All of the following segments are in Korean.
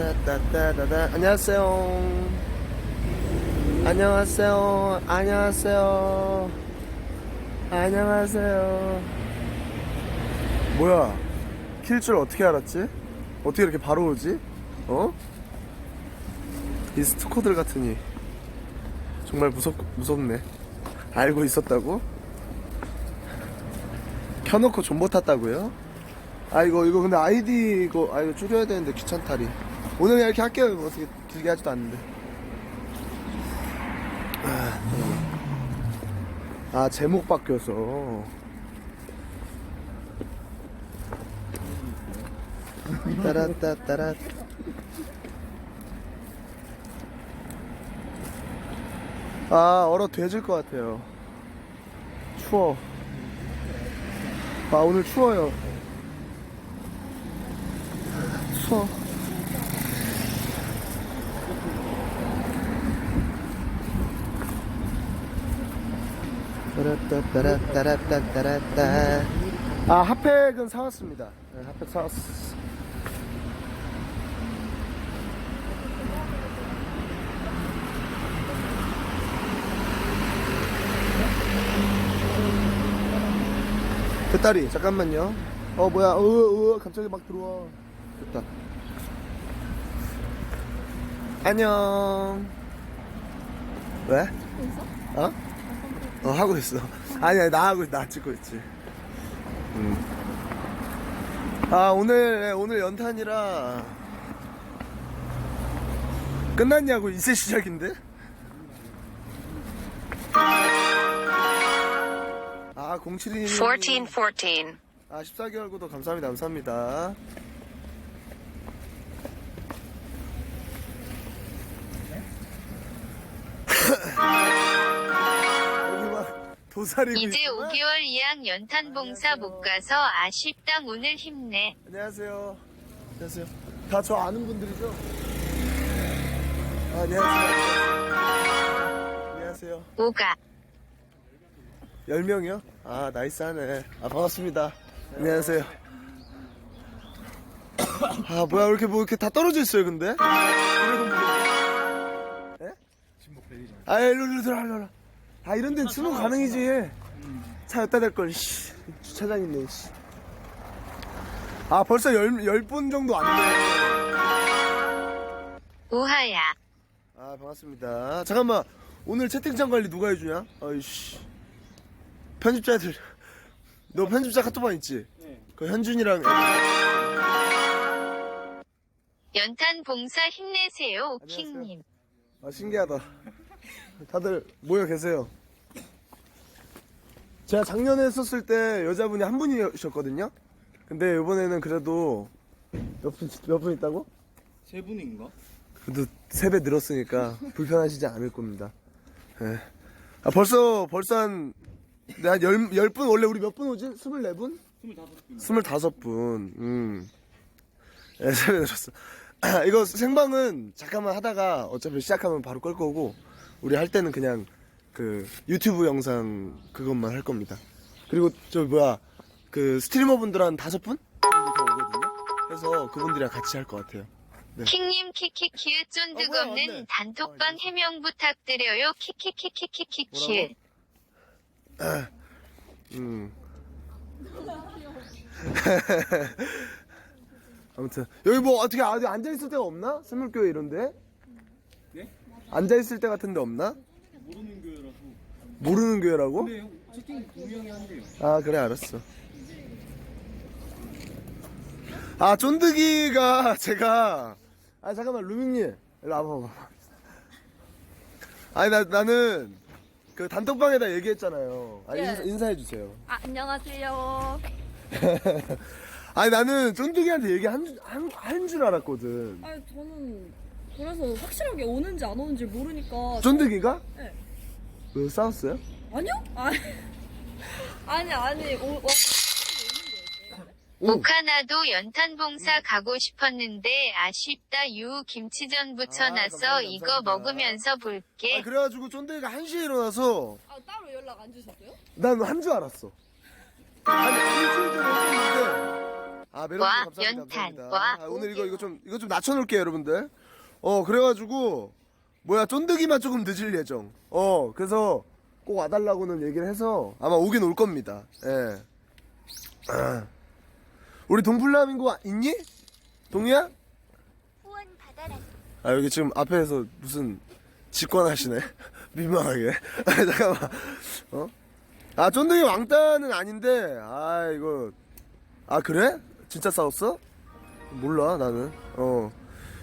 따따따따따 안녕하세요. 안녕하세요. 안녕하세요. 안녕하세요. 뭐야? 킬줄 어떻게 알았지? 어떻게 이렇게 바로 오지? 어? 이 스토커들 같으니 정말 무섭 무섭네. 알고 있었다고? 켜놓고 존버 탔다고요? 아 이거 이거 근데 아이디 이거 아 이거 줄여야 되는데 귀찮다리. 오늘 그냥 이렇게 할게요. 어떻게 길게 하지도 않는데. 아 제목 바뀌어서. 따라따따라. 아 얼어 돼질 것 같아요. 추워. 아 오늘 추워요. 추워. 따라따따라따라따따라따. 아 핫팩은 사왔습니다. 네, 핫팩 사왔어. 배따리 잠깐만요. 어 뭐야? 어어 갑자기 막 들어와. 됐다. 안녕. 왜? 어? 어 하고 있어. 아니야 나 하고 나 찍고 있지. 음. 아 오늘 네, 오늘 연탄이라 끝났냐고 이제 시작인데? 아 07이 1414. 아 14개월 구독 감사합니다 감사합니다 도사리고 이제 있구만. 5개월 이양 연탄 봉사 못 가서 아쉽다 오늘 힘내. 안녕하세요 안녕하세요 다 저 아는 분들이죠? 아, 안녕하세요 안녕하세요 오가. 10명이요? 아 나이스하네 아 반갑습니다 안녕하세요 아 뭐야 왜 이렇게 뭐 이렇게 다 떨어져 있어요 근데? 분들 예? 아 일로 일로 들어 일로 일로 아 이런 데는 주문 가능이지. 차 여기다 댈걸 씨. 주차장 있네 씨. 아 벌써 열, 열분 정도 안돼 오하야. 아 반갑습니다. 잠깐만. 오늘 채팅창 관리 누가 해주냐? 아이씨. 편집자들. 너 편집자 카톡방 있지? 그 현준이랑 연탄 봉사 힘내세요. 오킹님. 아 신기하다. 다들 모여 계세요 제가 작년에 했었을 때 여자분이 한 분이셨거든요 근데 이번에는 그래도 몇 분, 몇 분 있다고? 세 분인가? 그래도 세 배 늘었으니까 불편하시지 않을 겁니다 예. 아 벌써 벌써 한 내가 열, 열 분, 원래 우리 몇 분 오지? 24분? 스물다섯 분. 25분, 음. 예, 세배 늘었어. 이거 생방은 잠깐만 하다가 어차피 시작하면 바로 끌 거고, 우리 할 때는 그냥 그 유튜브 영상 그것만 할 겁니다. 그리고 저 뭐야, 그 스트리머 분들 한 다섯 분? 정도 더 오거든요? 그래서 그분들이랑 같이 할 것 같아요. 네. 킹님 키키키으 쫀득 어, 뭐야, 없는 왔네. 단톡방 해명 부탁드려요 키키키키키키키. 음. 아무튼 여기 뭐 어떻게 어디 앉아 있을 데가 없나? 스물교회 이런데? 네? 앉아 있을 데 같은 데 없나? 모르는 교회라서. 모르는 교회라고? 채팅 한대요. 아 그래 알았어. 아 쫀득이가 제가 아 잠깐만 루밍님 일로 와봐. 아니 나 나는 그 단톡방에다 얘기했잖아요. 아, 예. 인사, 인사해 주세요. 아, 안녕하세요. 아니 나는 쫀득이한테 얘기한 줄- 한, 한줄 알았거든. 아, 저는 그래서 확실하게 오는지 안 오는지 모르니까. 쫀득이가? 네. 왜 싸웠어요? 아니요? 아니, 아니, 아니, 오, 와, 오. 오카나도 연탄 봉사 가고 싶었는데 아쉽다 유 김치전 부쳐놨어 감사합니다, 이거. 먹으면서 볼게. 아 그래가지고 쫀득이가 1시에 일어나서 아, 따로 연락 안 주셨어요? 난 한 줄 알았어. 아니 일주일 전에 했었는데 아아 와, 감사합니다. 연탄. 감사합니다. 와, 아, 오늘 이거 이거 좀 이거 좀 낮춰놓을게요 여러분들. 어 그래가지고 뭐야 쫀득이만 조금 늦을 예정. 어 그래서 꼭 와달라고는 얘기를 해서 아마 오긴 올 겁니다. 예. 아. 우리 동플라밍고 있니? 동이야? 후원 받아라. 아 여기 지금 앞에서 무슨 직관하시네 민망하게 아 잠깐만 어? 아 쫀득이 왕따는 아닌데 아 이거 아 그래? 진짜 싸웠어? 몰라 나는 어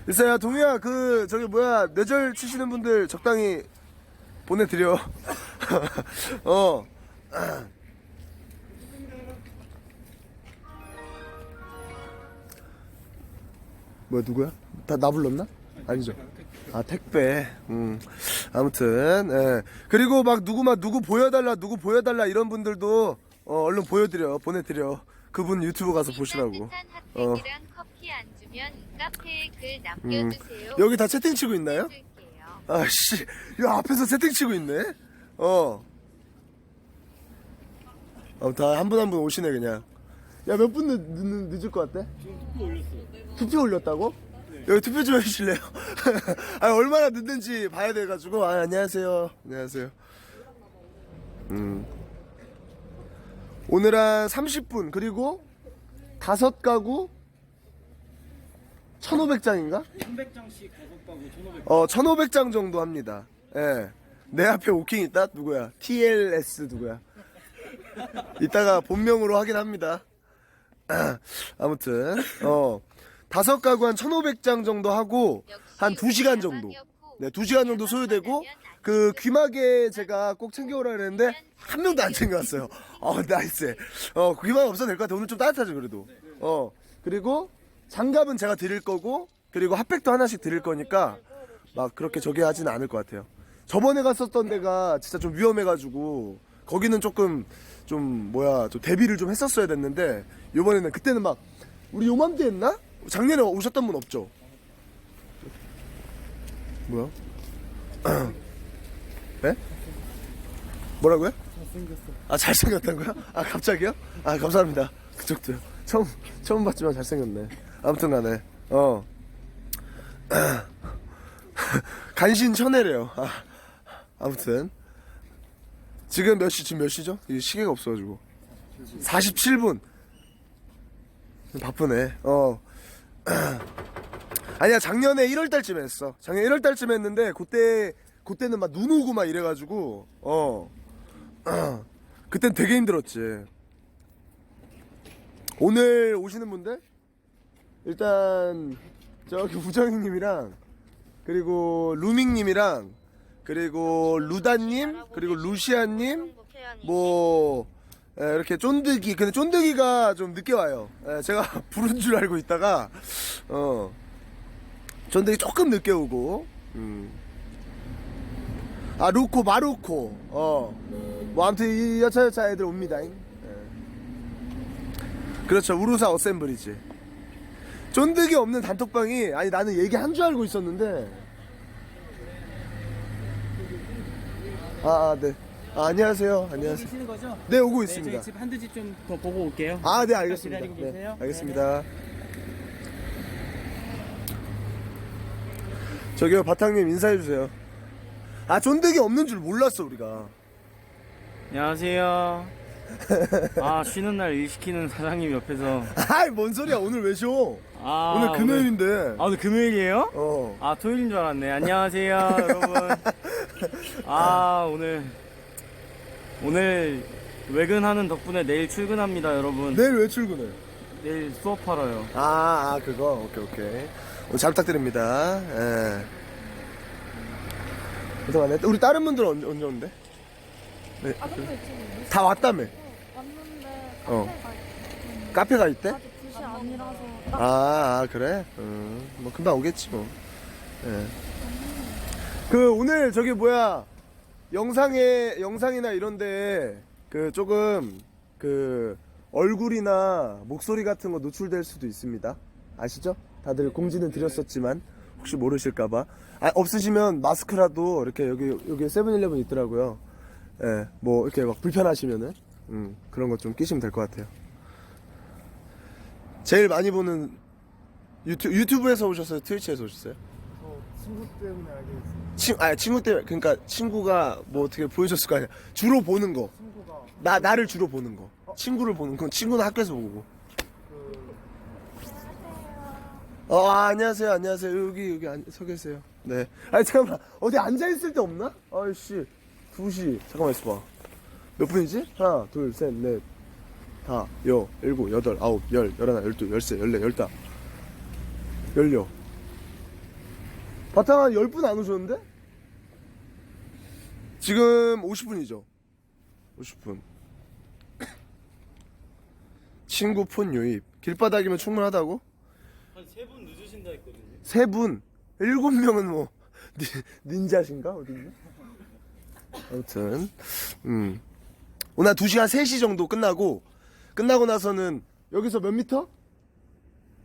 일사야 동이야 그 저기 뭐야 뇌절 치시는 분들 적당히 보내드려 어 뭐야 누구야? 다 나 불렀나? 아니죠. 아 택배. 음 아무튼 예. 그리고 막 누구 막 누구 보여달라 누구 보여달라 이런 분들도 어, 얼른 보여드려 보내드려. 그분 유튜브 가서 보시라고. 어. 주면 카페에 글 남겨주세요. 음. 여기 다 채팅 치고 있나요? 아씨, 야 앞에서 채팅 치고 있네. 어. 어, 다 한 분 한 분 오시네 그냥. 야 몇 분 늦, 늦, 늦을 것 같아? 지금 투표 올렸어요. 투표 올렸다고? 여기 투표 좀 해주실래요? 아 얼마나 늦는지 봐야 돼가지고 아 안녕하세요 안녕하세요 음 오늘 한 30분 그리고 다섯 가구 1500장인가? 300장씩 다섯 가구 1,500. 어 1500장 정도 합니다. 예 내 앞에 오킹 있다? 누구야? TLS 누구야? 이따가 본명으로 확인합니다. 아무튼 어. 다섯 가구 한 1500장 정도 하고 한 2시간 정도. 네 2시간 정도 소요되고 그 귀마개 제가 꼭 챙겨오라 그랬는데 한 명도 안 챙겨왔어요. 어 나이스. 어 귀마개 없어도 될 것 같아 오늘 좀 따뜻하죠 그래도. 어 그리고 장갑은 제가 드릴 거고 그리고 핫팩도 하나씩 드릴 거니까 막 그렇게 저기 하진 않을 것 같아요 저번에 갔었던 데가 진짜 좀 위험해가지고 거기는 조금 좀 뭐야 좀 대비를 좀 했었어야 됐는데 요번에는 그때는 막 우리 요맘때 했나? 작년에 오셨던 분 없죠? 뭐야? 네? 뭐라고요? 잘생겼어. 아 잘생겼다고요? 아 갑자기요? 아 감사합니다. 그쪽도요. 처음 처음 봤지만 잘생겼네. 아무튼 간에 어 간신 천혜래요. 아, 아무튼 지금 몇 시? 지금 몇 시죠? 이 시계가 없어가지고 47분. 바쁘네. 어. 아니야 작년에 1월 달쯤 했어. 작년 1월 달쯤 했는데 그때 그때는 막 눈 오고 막 이래가지고 어. 그땐 되게 힘들었지. 오늘 오시는 분들 일단 저기 우정이님이랑 그리고 루밍님이랑 그리고 루다님 그리고 루시아님 뭐 예, 이렇게 쫀득이 근데 쫀득이가 좀 늦게 와요. 예, 제가 부른 줄 알고 있다가 어 쫀득이 조금 늦게 오고 음. 아 루코 마루코 어뭐 아무튼 이 여차여차 애들 옵니다 예. 그렇죠. 우루사 어셈블이지 쫀득이 없는 단톡방이 아니 나는 얘기한 줄 알고 있었는데 아, 아 네. 아, 안녕하세요. 안녕하세요. 계시는 거죠? 네, 오고 네, 있습니다. 저희 집 한두 집 좀 더 보고 올게요. 아, 네, 알겠습니다. 기다리고 네, 계세요. 알겠습니다. 저기요, 바탕님 인사해 주세요. 아, 쫀득이 없는 줄 몰랐어, 우리가. 안녕하세요. 아 쉬는 날 일 시키는 사장님 옆에서 아이, 뭔 소리야, 오늘 왜 쉬어? 아 오늘 금요일인데. 아 오늘 금요일이에요? 어. 아 토요일인 줄 알았네. 안녕하세요 여러분. 아 오늘 오늘 외근하는 덕분에 내일 출근합니다 여러분. 내일 왜 출근해? 내일 수업하러요. 아, 아, 그거? 오케이, 오케이. 오늘 잘 부탁드립니다. 예. 그동안에 우리 다른 분들은 언제, 언제 온대? 네. 아 근데 지금 다 왔다며. 왔는데 어. 카페가 카페가 있 있대? 아직 2시 아니라서 딱 아, 아 그래? 음, 뭐 금방 오겠지 뭐. 예. 그 오늘 저기 뭐야 영상에 영상이나 이런데 그 조금 그 얼굴이나 목소리 같은 거 노출될 수도 있습니다. 아시죠? 다들 공지는 드렸었지만 혹시 모르실까봐. 아, 없으시면 마스크라도 이렇게 여기 여기 세븐일레븐 있더라고요. 예, 뭐 이렇게 막 불편하시면은 음, 그런 거좀 끼시면 될 것 같아요. 제일 많이 보는 유튜, 유튜브에서 오셨어요? 트위치에서 오셨어요? 저 친구 때문에 알게 됐어요. 친, 아니 친구 때문에 그러니까 친구가 뭐 어떻게 보여줬을 거 아니야. 주로 보는 거. 친구가 나, 나를 주로 보는 거. 친구를 보는 거. 친구는 학교에서 보고. 어 아, 안녕하세요. 안녕하세요. 여기 여기 안, 서 계세요. 네. 아니 잠깐만. 어디 앉아 있을 데 없나? 아이씨 2시 잠깐만 있어봐 몇 분이지? 하나 둘셋넷 다, 여, 일곱, 여덟, 아홉, 열, 열하나, 열두, 열세, 열네, 열다 열여 바탕 한 10분 안 오셨는데? 지금 50분이죠 50분 친구 폰 유입 길바닥이면 충분하다고? 한 세 분 늦으신다 했거든요. 세 분, 일곱 명은 뭐 닌- 닌자신가 어딘가? 아무튼 음. 오늘 2시간 3시 정도 끝나고 끝나고 나서는 여기서 몇 미터?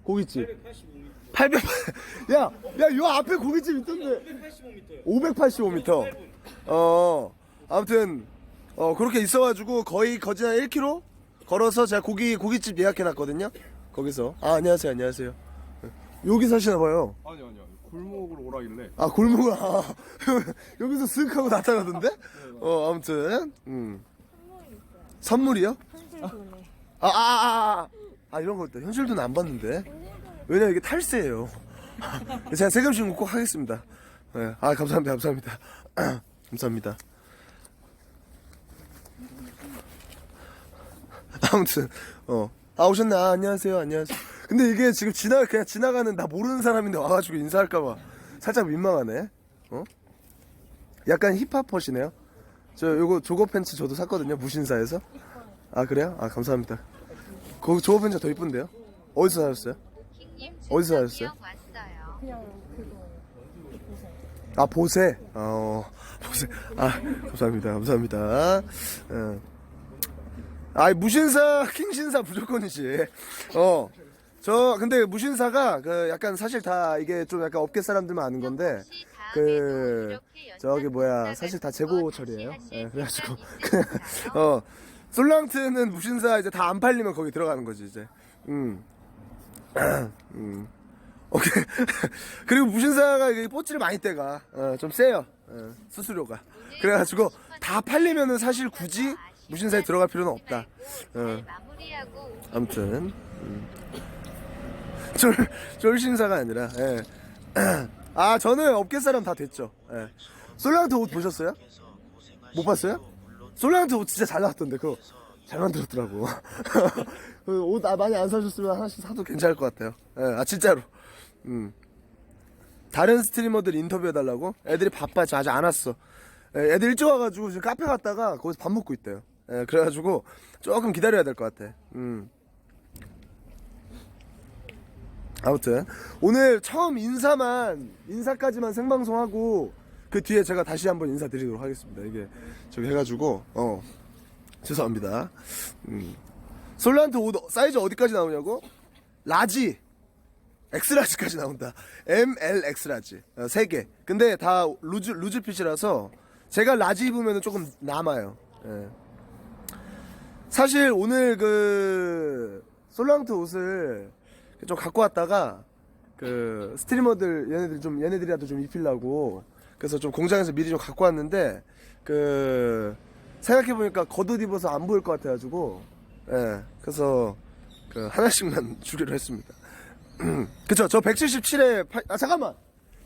고깃집. 885m. 800 야, 야, 요 앞에 고깃집 있던데. 885m요. 585m 어. 아무튼 어 그렇게 있어가지고 거의 거진 한 1km 걸어서 제가 고기 고깃집 예약해놨거든요. 거기서. 아 안녕하세요 안녕하세요. 여기 사시나봐요. 아니 아니요 골목으로 오라길래. 아 골목을 아, 여기서 쓱 하고 나타나던데? 어 아무튼 음. 선물이요? 아아아 아, 아, 아, 이런 거 있다 현실도는 안 봤는데. 왜냐 이게 탈세예요. 제가 세금 신고 꼭 하겠습니다. 네. 아 감사합니다 감사합니다. 감사합니다. 아무튼 어 아 오셨네 아, 안녕하세요 안녕하세요 근데 이게 지금 지나 그냥 지나가는 나 모르는 사람인데 와가지고 인사할까봐 살짝 민망하네. 어? 약간 힙합퍼시네요. 저 요거 조거 팬츠 저도 샀거든요 무신사에서. 아 그래요? 아 감사합니다. 그 조거 팬츠 더 이쁜데요? 어디서 사셨어요? 어디서. 그냥 그거 아 보세? 어 보세. 아 감사합니다. 감사합니다. 어. 아 무신사 킹신사 무조건이지. 어 저 근데 무신사가 그 약간 사실 다 이게 좀 약간 업계 사람들만 아는 건데 그 저기 뭐야 사실 다 재고 거 처리예요 예 그래가지고? 어 솔랑트는 무신사 이제 다 안 팔리면 거기 들어가는 거지 이제 음 음. 오케이. 그리고 무신사가 이게 뽀찌를 많이 떼가. 어, 좀 세요. 어, 수수료가. 그래가지고 다 팔리면은 사실 굳이 무신사에 들어갈 필요는 없다. 어, 아무튼. 음. 쫄, 쫄신사가 아니라, 예. 아, 저는 업계 사람 다 됐죠. 예. 솔랑트 옷 보셨어요? 못 봤어요? 솔랑트 옷 진짜 잘 나왔던데, 그거. 잘 만들었더라고. 그옷 아, 많이 안 사셨으면 하나씩 사도 괜찮을 것 같아요. 예, 아, 진짜로. 음. 다른 스트리머들 인터뷰해달라고? 애들이 바빠, 저 아직 안 왔어. 예, 애들 일찍 와가지고 지금 카페 갔다가 거기서 밥 먹고 있대요. 예, 그래가지고 조금 기다려야 될 것 같아. 음. 아무튼 오늘 처음 인사만 인사까지만 생방송하고 그 뒤에 제가 다시 한번 인사드리도록 하겠습니다. 이게 저기 해가지고 어 죄송합니다. 음. 솔란트 옷 사이즈 어디까지 나오냐고? 라지, 엑스라지까지 나온다. M, L, 엑스라지 어, 세 개. 근데 다 루즈 루즈 핏이라서 제가 라지 입으면 조금 남아요. 예. 사실 오늘 그 솔랑트 옷을 좀 갖고 왔다가 그 스트리머들 얘네들 좀 얘네들이라도 좀 입히려고 그래서 좀 공장에서 미리 좀 갖고 왔는데 그 생각해 보니까 겉옷 입어서 안 보일 것 같아가지고 예 그래서 그 하나씩만 주기로 했습니다. 그쵸 저 177에 아 잠깐만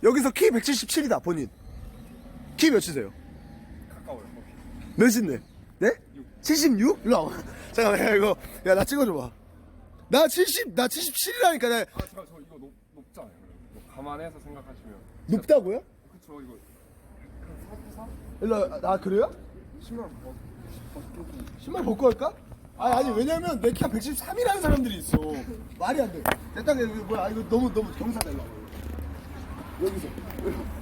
여기서 키 177이다 본인 키 몇이세요? 가까워요. 몇인데? 네? 76? 일로 와봐. 잠깐만, 야, 이거, 야, 나 찍어줘봐. 나 70, 나 77이라니까, 나 아, 저, 저 이거 높, 높잖아요. 뭐 감안해서 생각하시면. 높다고요? 그쵸, 이거. 일로, 와. 아, 그래요? 신발 벗, 벗고. 신발 벗고 할까? 아니, 아니, 왜냐면 내 키가 113이라는 사람들이 있어. 말이 안 돼. 내 땅에, 이거 뭐야, 아, 이거 너무, 너무 경사다, 와봐. 여기서.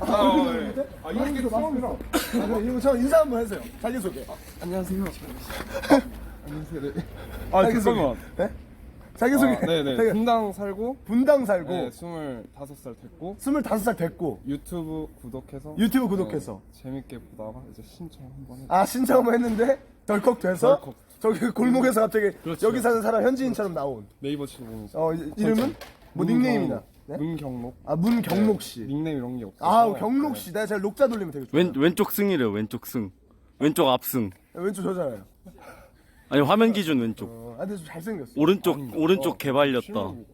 아, 아, 얼굴 예. 아, 이게 여기서 처음이라. 아, 그래, 이거 저 인사 한번 해주세요. 자기소개. 안녕하세요. 안녕하세요. 네. 아, 아, 잠깐만. 네? 자기소개. 아, 네네. 자기- 분당 살고, 분당 살고, 네, 25살 됐고, 25살 됐고, 유튜브 구독해서. 유튜브 구독해서. 네, 재밌게 보다가 이제 신청 한번 했아 신청 한번 했는데 덜컥 돼서 덜컥 저기 그 골목에서 갑자기 그렇죠. 여기 사는 사람 현지인처럼 나온. 네이버 치고 보면 어 이- 이름은 뭐 닉네임이나. 네? 문경록 아 문경록 씨. 닉네임 이런 게 없어서 아 경록 씨. 내가 잘 녹자 돌리면 되게 좋아. 왼 왼쪽 승이래요. 왼쪽 승. 왼쪽 앞승. 왼쪽 저잖아요. 아니 화면 기준 왼쪽. 어, 아 근데 좀 잘생겼어. 오른쪽 아닙니다. 오른쪽 어, 개발렸다. 실물로.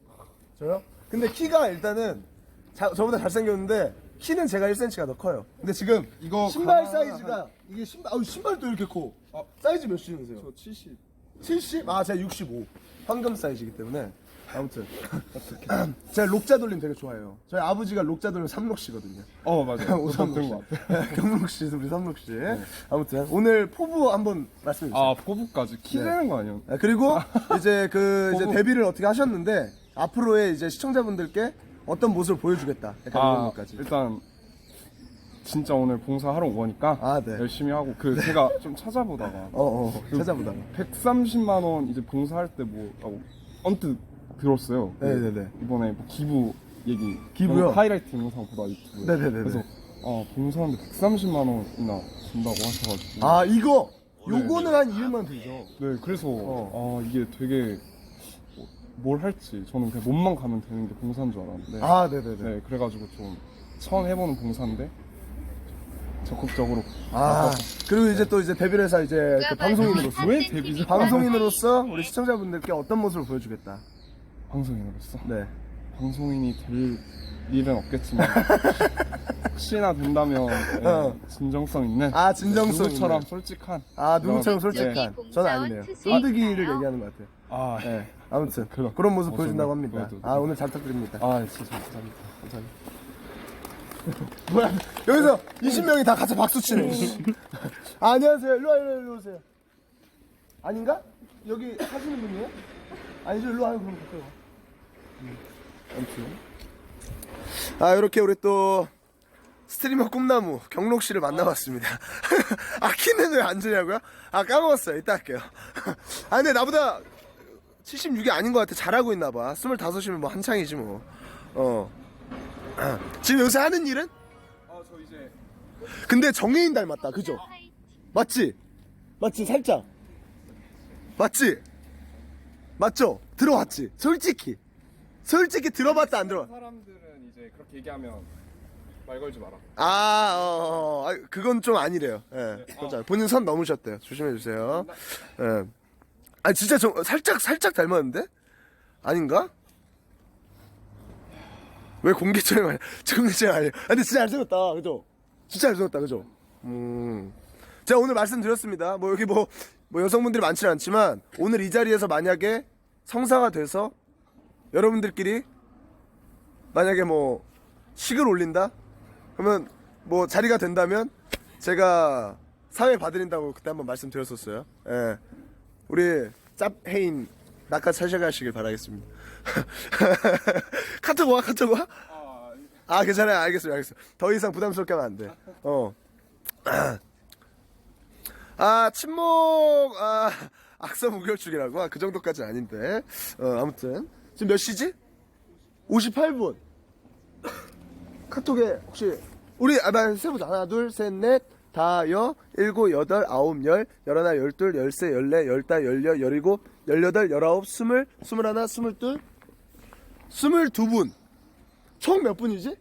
저요? 근데 키가 일단은 자, 저보다 잘생겼는데 키는 제가 1cm가 더 커요. 근데 지금 이거 신발 가방 사이즈가 이게 신발 아우 신발도 이렇게 커. 사이즈 몇 신으세요? 저 70. 70? 아 제가 65. 황금 사이즈이기 때문에 아무튼 제가 록자 돌림 되게 좋아해요. 저희 아버지가 록자 돌림 삼록 씨거든요. 어 맞아요. 오삼록 씨. 경록 씨, 우리 삼록 씨. 아무튼 오늘 포부 한번 말씀해 주세요. 아 포부까지 키 네. 되는 거 아니에요? 아, 그리고 이제 그 이제 포부. 데뷔를 어떻게 하셨는데 앞으로의 이제 시청자분들께 어떤 모습을 보여주겠다. 약간 이런 아 것까지. 일단 진짜 오늘 봉사하러 온 거니까 아, 네. 열심히 하고 그 제가 좀 찾아보다가 어, 어, 찾아보다가. 130만 원 이제 봉사할 때뭐 라고 언뜻 들었어요. 그 네네네. 이번에 뭐 기부 얘기 기부요? 하이라이트 영상 보다 유튜브에 네네네네. 그래서 아 봉사하는데 130만 원이나 준다고 하셔가지고 아, 이거! 네, 요거는 한 200만 들죠. 네 그래서 어. 아 이게 되게 뭐- 뭘 할지 저는 그냥 몸만 가면 되는 게 봉사인 줄 알았는데 아, 네네네. 네 그래가지고 좀 처음 해보는 봉사인데 적극적으로 아, 그리고 이제 또 이제 데뷔를 해서 이제 그 방송인으로서. 왜 3cm 데뷔죠? 방송인으로서 우리 시청자분들께 어떤 모습을 보여주겠다. 방송인으로서 네. 방송인이 될 일은 없겠지만 혹시나 된다면 네, 어. 진정성 있는 아, 진정성 누구처럼 있는. 솔직한 아, 누구처럼 네. 솔직한. 저는 아니네요. 쫀득이를 얘기하는 것 같아요. 아, 네. 아무튼 그럼. 그런 모습 어, 보여준다고 합니다. 보여도- 아, 오늘 잘 부탁드립니다. 아 진짜 감사합니다 감사합니다 뭐야 여기서 20명이 다 같이 박수 치네 아, 안녕하세요 일로 와 일로 와, 일로 오세요 아닌가? 여기 사시는 분이에요? 아니죠 일로 와요 그럼 가까이 와 음, 아무튼 아 이렇게 우리 또 스트리머 꿈나무 경록 씨를 만나봤습니다 아 키는 왜 안 주냐고요? 아 까먹었어요 이따 할게요 아 근데 나보다 76이 아닌 것 같아 잘하고 있나 봐 25이면 뭐 한창이지 뭐 어 지금 요새 하는 일은? 아 저 이제 근데 정혜인 닮았다 그죠? 맞지? 맞지 살짝 맞지? 맞죠? 들어봤지? 솔직히 솔직히 들어봤다 안 들어 사람들은 이제 그렇게 얘기하면 말 걸지 마라 아, 어, 어, 아, 그건 좀 아니래요. 예. 그건 좀 본인 선 넘으셨대요. 조심해 주세요. 예. 아, 진짜 좀 살짝 살짝 닮았는데? 아닌가? 왜 공개처럼 아니야? 공개처럼 아니에요. 아, 근데 진짜 잘생겼다. 그죠? 진짜 잘생겼다. 그죠? 음. 제가 오늘 말씀드렸습니다. 뭐 여기 뭐, 뭐 여성분들이 많지는 않지만 오늘 이 자리에서 만약에 성사가 돼서 여러분들끼리 만약에 뭐 식을 올린다? 그러면 뭐 자리가 된다면 제가 사회 봐드린다고 그때 한번 말씀드렸었어요. 예. 우리 짭해인 낙하 찾아가시길 바라겠습니다. 카톡 와 카톡 와? 아 괜찮아요 알겠어요 알겠어요 더 이상 부담스럽게 하면 안 돼 어. 아 침묵 아 악성 무결축이라고 아, 그 정도까지는 아닌데 어 아무튼 지금 몇 시지? 58분 카톡에 혹시 우리 아나 세보자 하나 둘 셋 넷 다여 일곱 여덟 아홉 열 열하나 열둘 열세 열네 열다 열여 열일곱 열여덟 열아홉 스물 스물하나 스물둘 스물두 분 총 몇 분이지?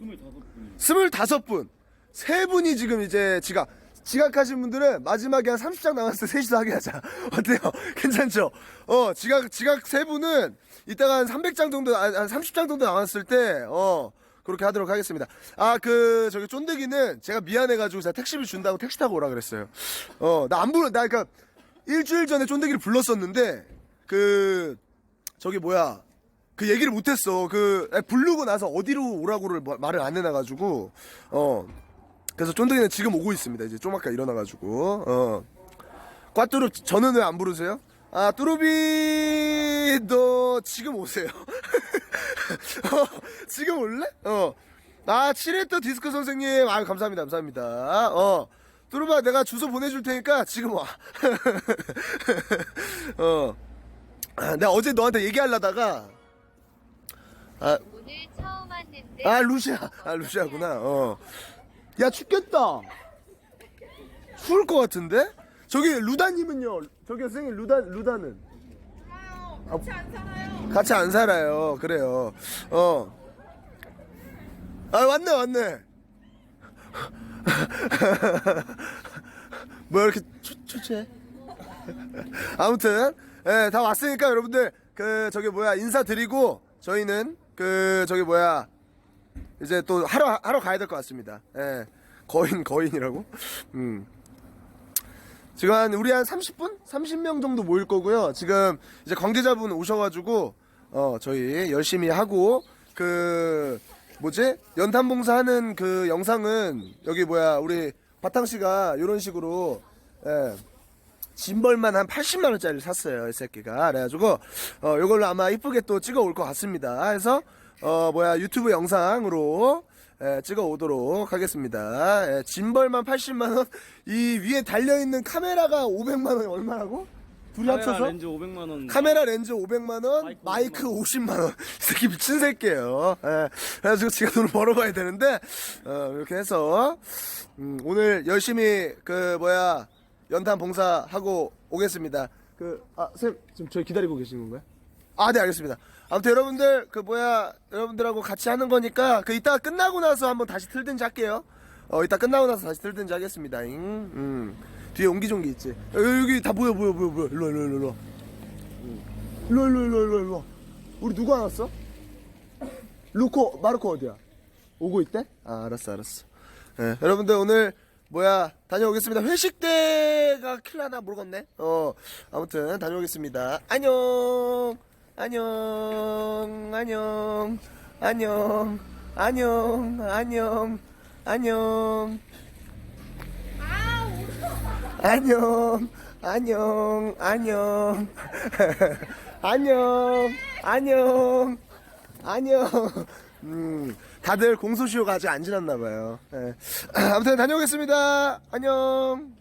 25분. 스물다섯 분. 세 분이 지금 이제 지각. 지각하신 분들은 마지막에 한 30장 남았을 때 셋이서 하게 하자. 어때요? 괜찮죠? 어, 지각, 지각 세 분은 이따가 한 300장 정도, 한 30장 정도 남았을 때, 어, 그렇게 하도록 하겠습니다. 아, 그, 저기 쫀득이는 제가 미안해가지고 제가 택시비 준다고 택시 타고 오라 그랬어요. 어, 나 안 부르, 나 그니까 일주일 전에 쫀득이를 불렀었는데, 그, 저기 뭐야. 그 얘기를 못했어. 그 아니, 부르고 나서 어디로 오라고를 마- 말을 안 해놔가지고 어 그래서 쫀득이는 지금 오고 있습니다. 이제 좀 아까 일어나가지고 어 꽈뚜루 저는 왜 안 부르세요? 아 뚜루비 너 지금 오세요. 어, 지금 올래? 어아 칠레터 디스크 선생님 아유 감사합니다 감사합니다. 어 뚜루바 내가 주소 보내줄 테니까 지금 와. 어 아, 내가 어제 너한테 얘기하려다가 아, 오늘 처음 왔는데 아 루시아 아 루시아구나 어 야 춥겠다 추울 것 같은데 저기 루다님은요? 저기 선생님 루다 루다는 같이 안 살아요. 같이 안 살아요. 그래요. 어. 아 왔네 왔네. 뭐야 이렇게 초, 초췌해? 아무튼 예, 다 왔으니까 여러분들 그 저기 뭐야 인사드리고 저희는 그 저기 뭐야 이제 또 하러 하러 가야 될 것 같습니다. 예. 거인 거인이라고? 음. 지금 한 우리 한 30분? 30명 정도 모일 거고요. 지금 이제 관계자분 오셔가지고 어 저희 열심히 하고 그 뭐지 연탄 봉사하는 그 영상은 여기 뭐야 우리 바탕 씨가 이런 식으로 예. 짐벌만 한 80만 원짜리를 샀어요 이 새끼가 그래가지고 어 이걸로 아마 이쁘게 또 찍어 올 것 같습니다 해서 어 뭐야 유튜브 영상으로 예, 찍어 오도록 하겠습니다 예, 짐벌만 80만 원 이 위에 달려 있는 카메라가 500만 원이 얼마라고? 둘이 카메라 합쳐서 렌즈 500만 원. 카메라 렌즈 500만 원, 마이크 마이크 50만 원. 이 새끼 미친 새끼예요. 예. 그래가지고 지가 돈을 벌어가야 되는데 어, 이렇게 해서 음, 오늘 열심히 그 뭐야 연탄 봉사 하고 오겠습니다. 그아 쌤 지금 저희 기다리고 계시는 건가요? 아, 네, 알겠습니다. 아무튼 여러분들, 그, 뭐야, 여러분들하고 같이 하는 거니까, 그, 이따 끝나고 나서 한번 다시 틀든지 할게요. 어, 이따 끝나고 나서 다시 틀든지 하겠습니다. 잉? 음. 뒤에 옹기종기 있지. 어, 여기, 다 보여, 보여, 보여, 보여. 일로와, 일로와, 일로와. 음. 일로와, 일로와, 일로와, 일로와, 일로와. 우리 누구 안 왔어? 루코, 마르코 어디야? 오고 있대? 아, 알았어, 알았어. 예, 여러분들 오늘, 뭐야, 다녀오겠습니다. 회식 때가 킬라나 모르겠네. 어, 아무튼 다녀오겠습니다. 안녕! 안녕, 안녕, 안녕, 안녕, 안녕, 안녕. 안녕, 안녕, 안녕, 안녕, 안녕, 안녕. 음, 다들 공소시효가 아직 안 지났나봐요. 예. 아무튼 다녀오겠습니다. 안녕.